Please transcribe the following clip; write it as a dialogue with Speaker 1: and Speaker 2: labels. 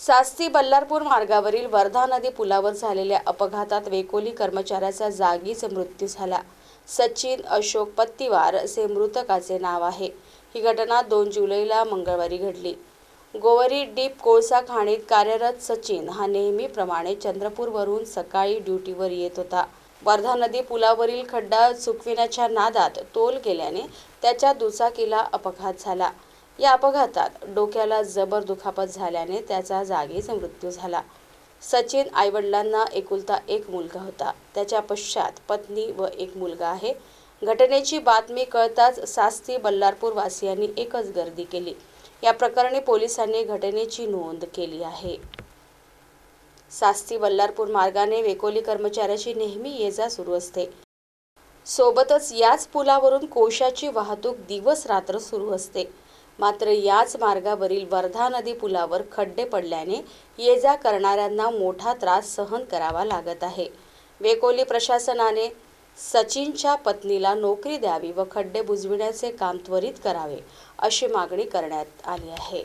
Speaker 1: सास्ती बल्लारपूर मार्गावरील वर्धा नदी पुलावर झालेल्या अपघातात वेकोली कर्मचाऱ्याचा जागीच मृत्यू झाला. सचिन अशोक पत्तीवार असे मृतकाचे नाव आहे. ही घटना दोन जुलैला मंगळवारी घडली. गोवरी डीप कोळसा खाणीत कार्यरत सचिन हा नेहमीप्रमाणे चंद्रपूरवरून सकाळी ड्युटीवर येत होता. वर्धा नदी पुलावरील खड्डा चुकविण्याच्या नादात तोल केल्याने त्याच्या दुचाकीला अपघात झाला. या अपघातात डोक्याला जबर दुखापत झाल्याने त्याचा जागीच मृत्यू झाला. सचिन आईवडिलांना एकुलता एक मुलगा होता. त्याच्या पश्चात पत्नी व एक मुलगा आहे. घटनेची बातमी कळताच सास्ती बल्लारपूर वासियांनी एकच गर्दी केली. या प्रकरणी पोलिसांनी घटनेची नोंद केली आहे. सास्ती बल्लारपूर मार्गाने वेकोली कर्मचाऱ्याची नेहमी ये जा सुरू असते. सोबतच याच पुलावरून कोशाची वाहतूक दिवस रात्र सुरू असते. मात्र याच मार्गावरील वर्धा नदी पुलावर खड्डे पडल्याने ये जा करणाऱ्यांना मोठा त्रास सहन करावा लागत आहे. वेकोली प्रशासनाने सचिनच्या पत्नीला नोकरी द्यावी व खड्डे बुजविण्याचे काम त्वरित करावे अशी मागणी करण्यात आली आहे.